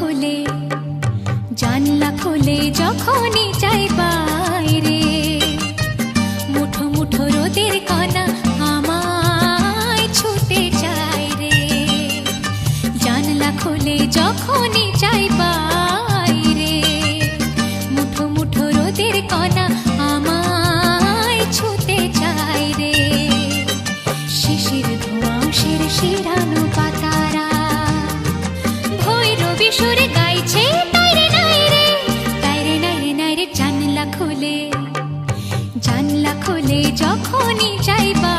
খুলে, জানলা খুলে যখনই চাই বাইরে। মুঠো মুঠো রোদের কণা আমায় ছুটে যায় রে। জানলা খুলে যখনই চাই বাইরে চুপি গাইছে তাইরে নাইরে তাইরে নাইরে নাইরে জানলা খোলে জানলা যখনই চাইবা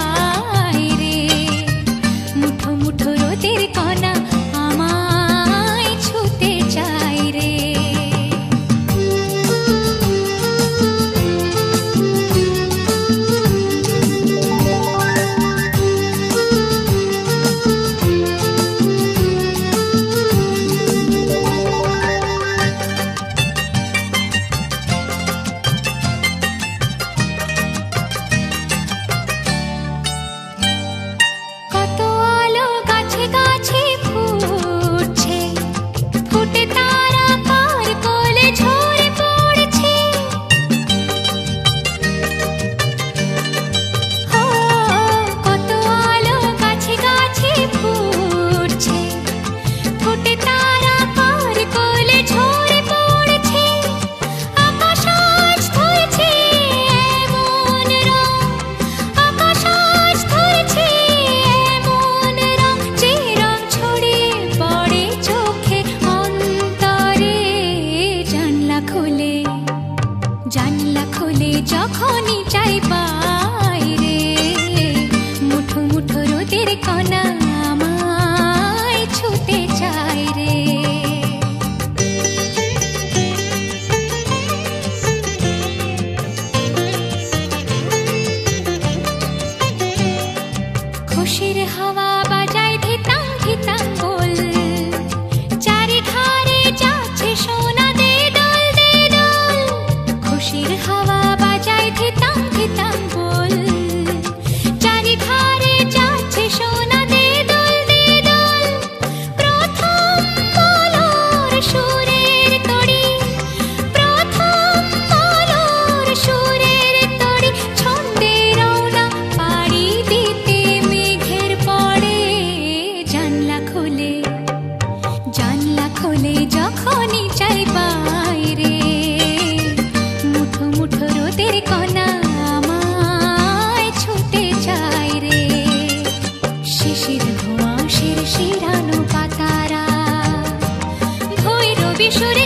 খোলে জানলা খোলে যখনই চাইবা খুলে যখনই চাই পাই রে, মুঠো মুঠো রোদের কণা আমায় ছুটে চাই রে। শিশির ধোঁয়া শির শিরানো পাতারা, ভৈরবী সুরে